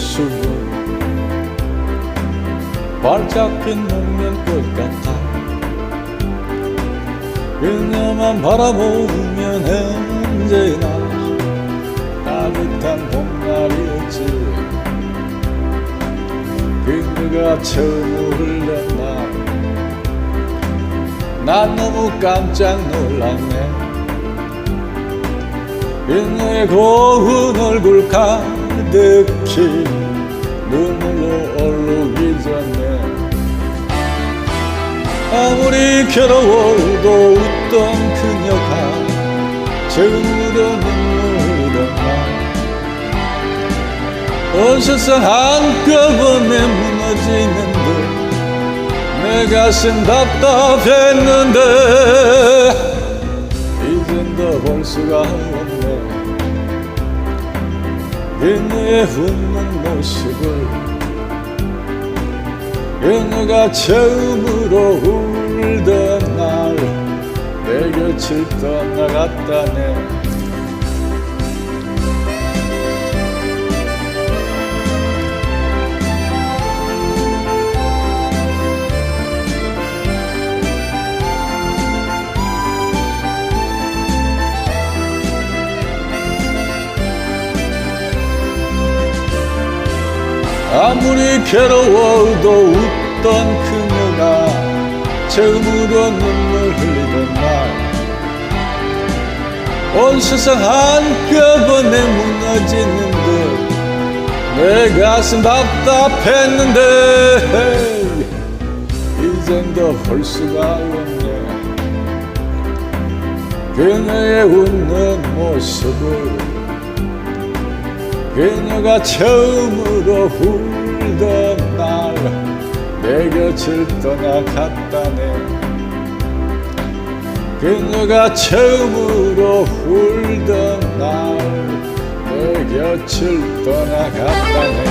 모습은 발짝 핀 문명꽃 같아. 그녀만 바라보면 언제나 따뜻한 봄날이었지. 그녀가 처음 흘렀나? 난 너무 깜짝 놀랐네. 그녀의 고운 얼굴 가 득히 눈물로 얼룩이 졌네. 아무리 괴로워도 웃던 그녀가 처음으로 눈물 흘리던 날온 세상 한꺼번에 무너지는 듯내 가슴 답답했는데 이젠 더 볼 수가 없네 그녀의 웃는 모습을 그녀가 처음으로 울던 날 내 곁을 떠나갔다네 아무리 괴로워도 웃던 그녀가 처음으로 눈물 흘리던 날. 온 세상 한꺼번에 무너지는 듯 내 가슴 답답했는데 이젠 더볼 수가 없네. 그녀의 웃는 모습을 그녀가 처음으로 울던 날 내 곁을 떠나갔다네. 그녀가 처음으로 울던 날 내 곁을 떠나갔다네